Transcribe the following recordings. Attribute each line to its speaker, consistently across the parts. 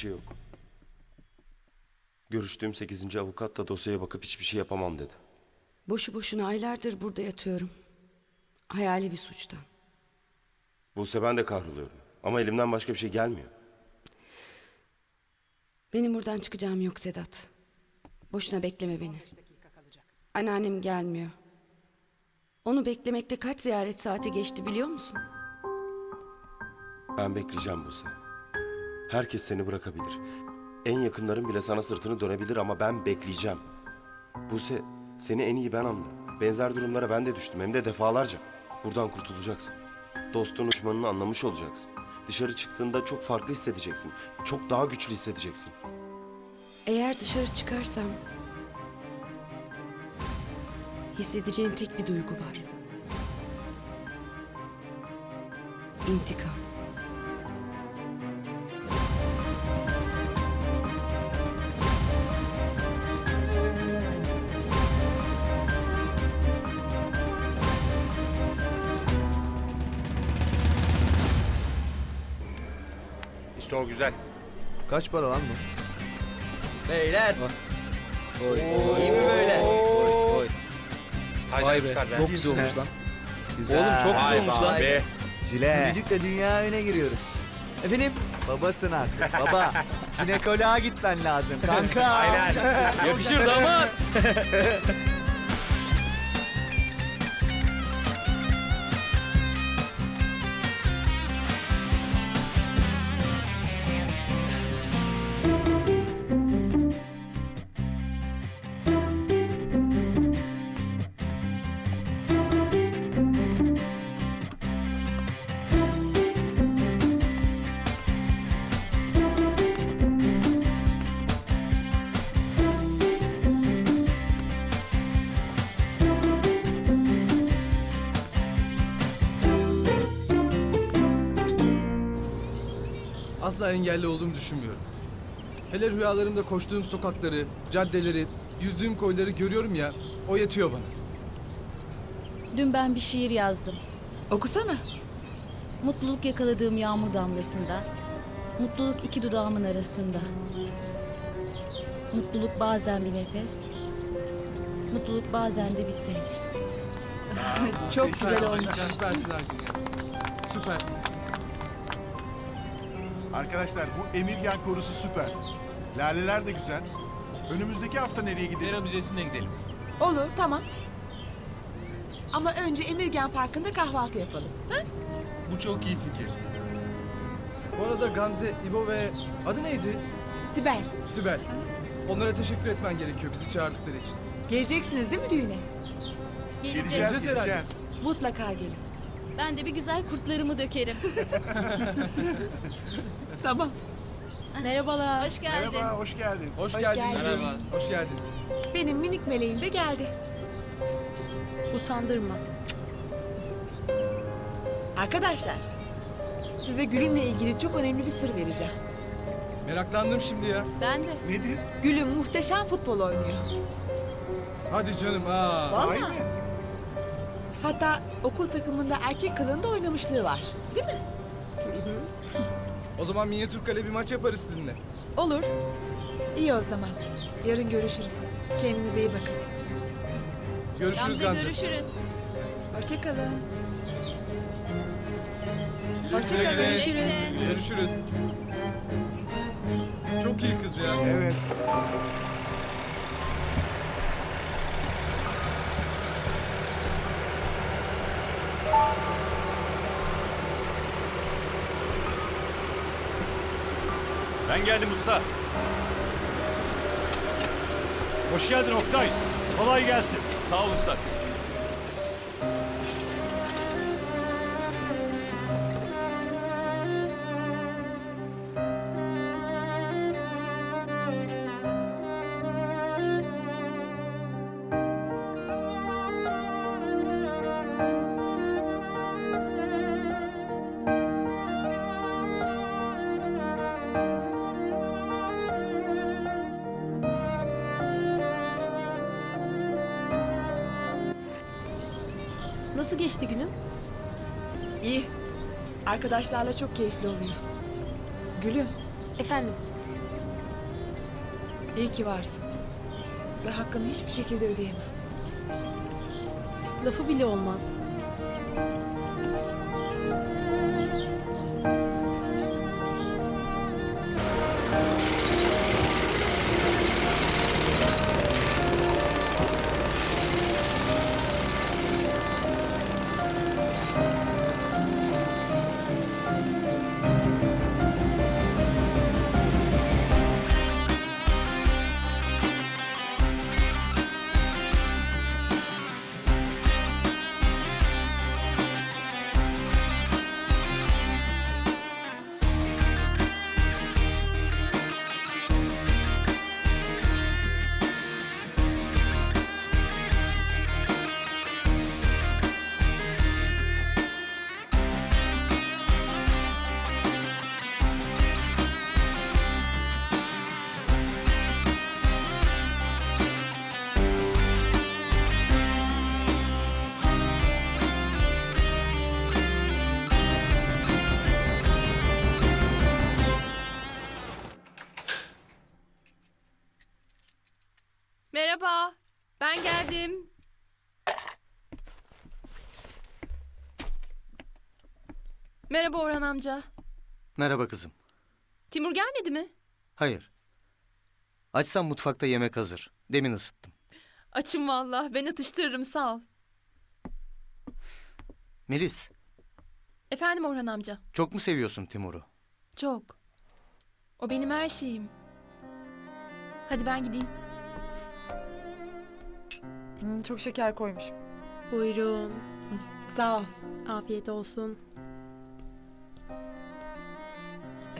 Speaker 1: Şey yok. Görüştüğüm 8. avukat da dosyaya bakıp hiçbir şey yapamam dedi.
Speaker 2: Boşu boşuna aylardır burada yatıyorum. Hayali bir suçtan.
Speaker 1: Buse ben de kahroluyorum. Ama elimden başka bir şey gelmiyor.
Speaker 2: Benim buradan çıkacağım yok Sedat. Boşuna bekleme beni. Anneannem gelmiyor. Onu beklemekte kaç ziyaret saati geçti biliyor musun?
Speaker 1: Ben bekleyeceğim Buse. Herkes seni bırakabilir. En yakınların bile sana sırtını dönebilir ama ben bekleyeceğim. Buse, seni en iyi ben anlarım. Benzer durumlara ben de düştüm hem de defalarca. Buradan kurtulacaksın. Dostun düşmanını anlamış olacaksın. Dışarı çıktığında çok farklı hissedeceksin. Çok daha güçlü hissedeceksin.
Speaker 2: Eğer dışarı çıkarsam... Hissedeceğim tek bir duygu var. İntikam.
Speaker 3: İşte o güzel.
Speaker 4: Kaç para lan bu?
Speaker 5: Beyler. İyi mi böyle?
Speaker 3: Saydan
Speaker 6: Vay be.
Speaker 4: Çok güzel olmuş lan.
Speaker 6: Oğlum çok güzel olmuş lan.
Speaker 3: be.
Speaker 4: Cile.
Speaker 5: Düdükle dünya evine giriyoruz. Efendim?
Speaker 4: Babasın artık baba. Jinekoloğa gitmen lazım kanka.
Speaker 3: Aynen.
Speaker 6: Yakışır damat.
Speaker 7: Asla engelli olduğumu düşünmüyorum. Hele rüyalarımda koştuğum sokakları, caddeleri, yüzdüğüm koyları görüyorum ya, o yetiyor bana.
Speaker 8: Dün ben bir şiir yazdım.
Speaker 9: Okusana.
Speaker 8: Mutluluk yakaladığım yağmur damlasında. Mutluluk iki dudağımın arasında. Mutluluk bazen bir nefes. Mutluluk bazen de bir ses.
Speaker 9: Çok güzel olmuş.
Speaker 7: Süpersin ya. Süpersin.
Speaker 10: Arkadaşlar bu Emirgan korusu süper. Laleler de güzel. Önümüzdeki hafta nereye gidelim?
Speaker 6: Pera Müzesi'ne gidelim.
Speaker 9: Olur tamam. Ama önce Emirgen Parkı'nda kahvaltı yapalım.
Speaker 6: Bu çok iyi fikir.
Speaker 7: Bu arada Gamze, İbo ve adı neydi?
Speaker 9: Sibel,
Speaker 7: Sibel. Onlara teşekkür etmen gerekiyor bizi çağırdıkları için.
Speaker 9: geleceksiniz değil mi düğüne?
Speaker 10: Geleceğiz,
Speaker 7: Geleceğiz herhalde.
Speaker 10: geleceğiz.
Speaker 9: Mutlaka gelin.
Speaker 8: Ben de bir güzel kurtlarımı dökerim.
Speaker 9: Tamam.
Speaker 8: Merhabalar. Hoş geldin.
Speaker 10: Merhaba, hoş geldin.
Speaker 7: Hoş,
Speaker 9: Hoş
Speaker 7: geldin.
Speaker 9: geldin.
Speaker 6: Merhaba.
Speaker 7: Hoş geldin.
Speaker 9: Benim minik meleğim de geldi.
Speaker 8: Utandırma.
Speaker 9: Arkadaşlar, size Gül'ümle ilgili çok önemli bir sır vereceğim.
Speaker 7: Meraklandım şimdi ya.
Speaker 8: Ben de.
Speaker 10: Nedir?
Speaker 9: Gül'üm muhteşem futbol oynuyor.
Speaker 7: Hadi canım aa.
Speaker 10: Sahi
Speaker 9: Vallahi.
Speaker 10: mi?
Speaker 9: Hatta okul takımında erkek kılığında oynamışlığı var. Değil mi?
Speaker 7: O zaman minyatür kale bir maç yaparız sizinle.
Speaker 9: Olur. İyi o zaman. Yarın görüşürüz. Kendinize iyi bakın.
Speaker 7: Görüşürüz Gamze.
Speaker 8: görüşürüz.
Speaker 9: Hoşçakalın.
Speaker 7: Güle
Speaker 9: Hoşçakalın.
Speaker 7: güle.
Speaker 9: Görüşürüz.
Speaker 7: Görüşürüz. Çok iyi kız ya.
Speaker 10: Evet.
Speaker 3: Ben geldim usta. Hoş geldin Oktay. Kolay gelsin. Sağ ol usta.
Speaker 8: Nasıl geçti günün?
Speaker 9: İyi. Arkadaşlarla çok keyifli oluyor. Gülüm,
Speaker 11: Efendim?
Speaker 9: İyi ki varsın. Ve hakkını hiçbir şekilde ödeyemem.
Speaker 11: Lafı bile olmaz.
Speaker 10: Merhaba Orhan amca.
Speaker 4: Merhaba kızım.
Speaker 10: Timur gelmedi mi?
Speaker 4: Hayır. Açsam mutfakta yemek hazır. Demin ısıttım.
Speaker 10: Açım valla. Ben atıştırırım sağ ol.
Speaker 4: Melis,
Speaker 10: Efendim Orhan amca.
Speaker 4: çok mu seviyorsun Timur'u?
Speaker 10: Çok. O benim her şeyim. Hadi ben gideyim.
Speaker 9: Hmm, çok şeker koymuşum.
Speaker 11: Buyurun.
Speaker 9: Sağ ol.
Speaker 11: Afiyet olsun.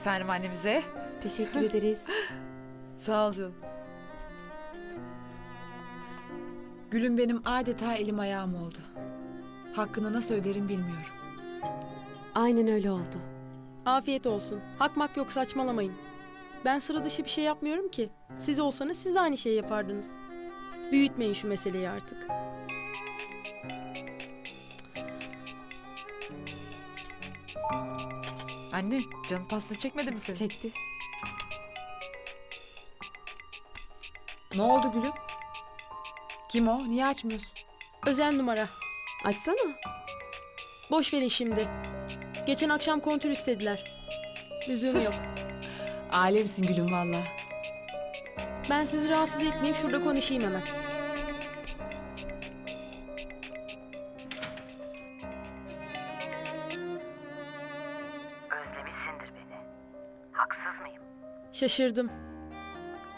Speaker 9: Efendim annemize.
Speaker 11: Teşekkür ederiz.
Speaker 9: Sağ ol canım. Gülüm benim adeta elim ayağım oldu. Hakkını nasıl öderim bilmiyorum.
Speaker 11: Aynen öyle oldu. Afiyet olsun. Hakmak yok saçmalamayın. Ben sıra dışı bir şey yapmıyorum ki. Siz olsanız siz de aynı şeyi yapardınız. Büyütmeyin şu meseleyi artık.
Speaker 9: Anne canın pasta çekmedi mi senin?
Speaker 11: Çekti.
Speaker 9: Ne oldu Gülüm? Kim o? Niye açmıyorsun?
Speaker 11: Özel numara. Açsana. Boş verin şimdi. Geçen akşam kontür istediler. Lüzumu yok.
Speaker 9: Alemsin Gülüm valla.
Speaker 11: Ben sizi rahatsız etmeyeyim şurada konuşayım hemen. Şaşırdım.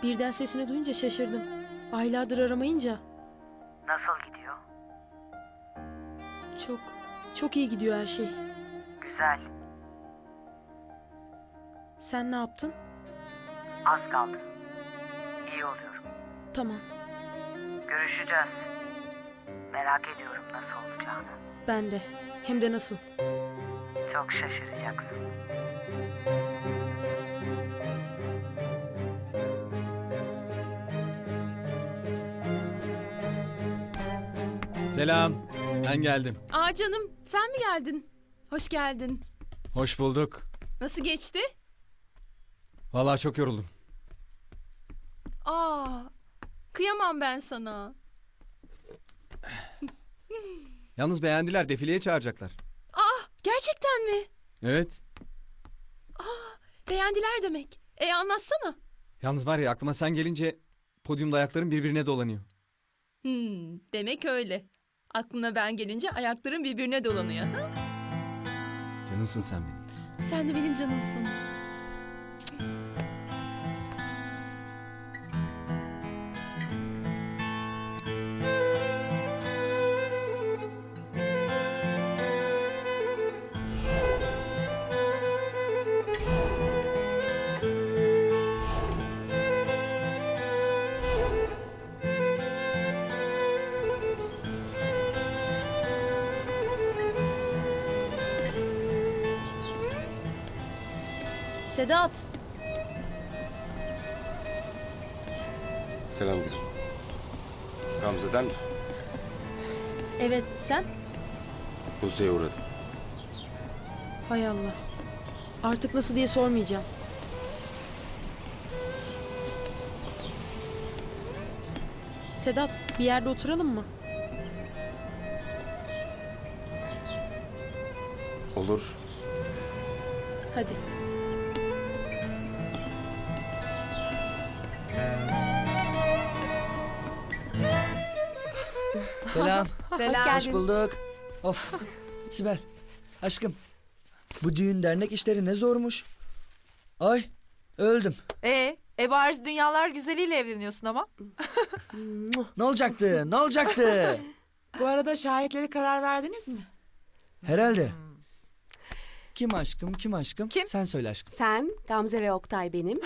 Speaker 11: Birden sesini duyunca şaşırdım. Aylardır aramayınca
Speaker 12: Nasıl gidiyor?
Speaker 11: çok, çok iyi gidiyor her şey.
Speaker 12: Güzel.
Speaker 11: Sen ne yaptın?
Speaker 12: Az kaldı. İyi oluyorum.
Speaker 11: Tamam.
Speaker 12: Görüşeceğiz. Merak ediyorum nasıl olacağını.
Speaker 11: Ben de. Hem de nasıl?
Speaker 12: Çok şaşıracaksın.
Speaker 7: Selam. Ben geldim.
Speaker 10: Aa canım sen mi geldin? Hoş geldin.
Speaker 7: Hoş bulduk.
Speaker 10: Nasıl geçti?
Speaker 7: Vallahi çok yoruldum.
Speaker 10: Aa kıyamam ben sana.
Speaker 7: Yalnız beğendiler. Defileye çağıracaklar.
Speaker 10: Aa gerçekten mi?
Speaker 7: Evet.
Speaker 10: Beğendiler demek. E anlatsana.
Speaker 7: Yalnız var ya aklıma sen gelince podyumda ayaklarım birbirine dolanıyor.
Speaker 10: Hmm, demek öyle. Aklına ben gelince ayakların birbirine dolanıyor.
Speaker 7: Canımsın sen benim.
Speaker 10: Sen de benim canımsın.
Speaker 11: Sedat.
Speaker 1: Selam Gül. Gamze'den mi?
Speaker 11: Evet sen?
Speaker 1: Buze'ye uğradım.
Speaker 11: Hay Allah. Artık nasıl diye sormayacağım. Sedat bir yerde oturalım mı?
Speaker 1: Olur.
Speaker 11: Hadi.
Speaker 5: Selam.
Speaker 9: Selam.
Speaker 5: Hoş bulduk. Of. Sibel. Aşkım. Bu düğün dernek işleri ne zormuş. Ay. Öldüm.
Speaker 9: Ee, e bari dünyalar güzeliyle evleniyorsun ama.
Speaker 5: Ne olacaktı? Ne olacaktı?
Speaker 9: Bu arada şahitlere karar verdiniz mi?
Speaker 5: Herhalde. Kim aşkım? Kim aşkım?
Speaker 9: Kim?
Speaker 5: Sen söyle aşkım.
Speaker 11: Sen, Gamze ve Oktay benim.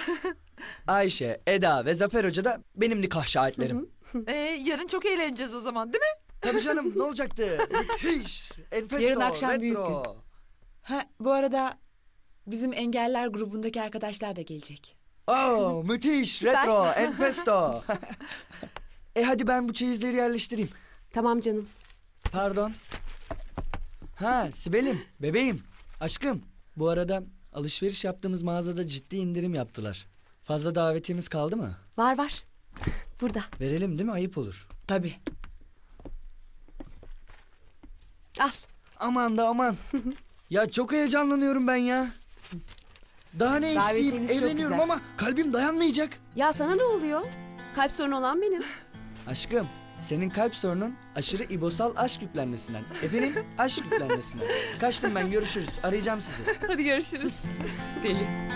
Speaker 5: Ayşe, Eda ve Zafer Hoca da benim nikah şahitlerim.
Speaker 9: Ee, yarın çok eğleneceğiz o zaman değil mi?
Speaker 5: Tabii canım ne olacaktı? Müthiş. Enfesto.
Speaker 9: Yarın akşam büyük
Speaker 5: retro.
Speaker 9: gün. Ha, bu arada bizim engeller grubundaki arkadaşlar da gelecek.
Speaker 5: Oo, müthiş. Retro. Enfesto. e hadi ben bu çeyizleri yerleştireyim.
Speaker 11: Tamam canım.
Speaker 5: Pardon. Ha Sibel'im, bebeğim, aşkım. Bu arada alışveriş yaptığımız mağazada ciddi indirim yaptılar. Fazla davetiyemiz kaldı mı?
Speaker 11: Var var. Burada.
Speaker 5: Verelim değil mi? Ayıp olur. Tabii.
Speaker 11: Al.
Speaker 5: Aman da aman. ya çok heyecanlanıyorum ben ya. Daha ne isteyeyim?
Speaker 9: Davetiyeniz çok
Speaker 5: Evleniyorum
Speaker 9: güzel.
Speaker 5: ama kalbim dayanmayacak.
Speaker 11: Ya sana ne oluyor? Kalp sorunu olan benim.
Speaker 5: Aşkım, senin kalp sorunun aşırı ibosal aşk yüklenmesinden. Efendim, aşk yüklenmesinden. Kaçtım ben, görüşürüz. Arayacağım sizi.
Speaker 9: Hadi görüşürüz. Deli.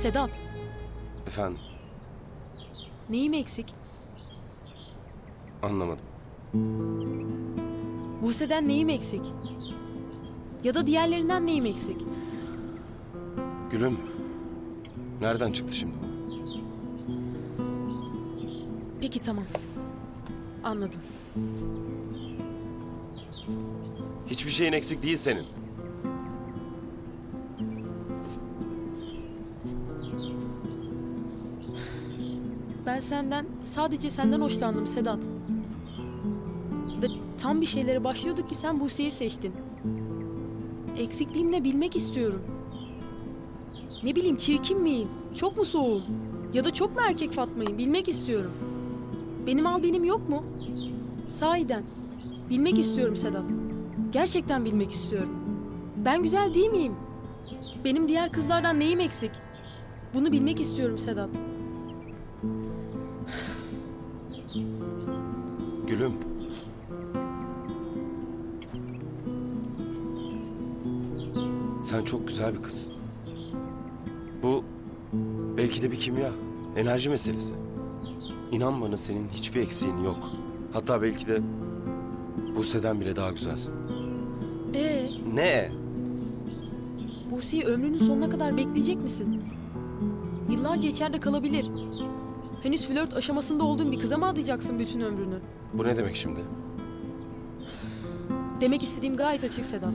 Speaker 11: Sedat,
Speaker 1: Efendim
Speaker 11: neyim eksik?
Speaker 1: anlamadım.
Speaker 11: Buse'den neyim eksik? Ya da diğerlerinden neyim eksik?
Speaker 1: Gülüm. Nereden çıktı şimdi bu?
Speaker 11: Peki tamam. Anladım.
Speaker 1: Hiçbir şeyin eksik değil senin.
Speaker 11: Ben senden, sadece senden hoşlandım Sedat. Ve tam bir şeylere başlıyorduk ki sen Buse'yi seçtin. Eksikliğim ne bilmek istiyorum. Ne bileyim çirkin miyim? Çok mu soğuğum? Ya da çok mu erkek Fatma'yım? Bilmek istiyorum. Benim al benim yok mu? Sahiden. Bilmek istiyorum Sedat. Gerçekten bilmek istiyorum. Ben güzel değil miyim? Benim diğer kızlardan neyim eksik? Bunu bilmek istiyorum Sedat.
Speaker 1: Gülüm. Sen çok güzel bir kızsın. Bu belki de bir kimya, enerji meselesi. İnan bana senin hiçbir eksiğin yok. Hatta belki de Buse'den bile daha güzelsin.
Speaker 11: Ee,
Speaker 1: Ne?
Speaker 11: Buse'yi ömrünün sonuna kadar bekleyecek misin? Yıllarca içeride kalabilir. Henüz flört aşamasında olduğun bir kıza mı adayacaksın bütün ömrünü?
Speaker 1: Bu ne demek şimdi?
Speaker 11: Demek istediğim gayet açık Sedat.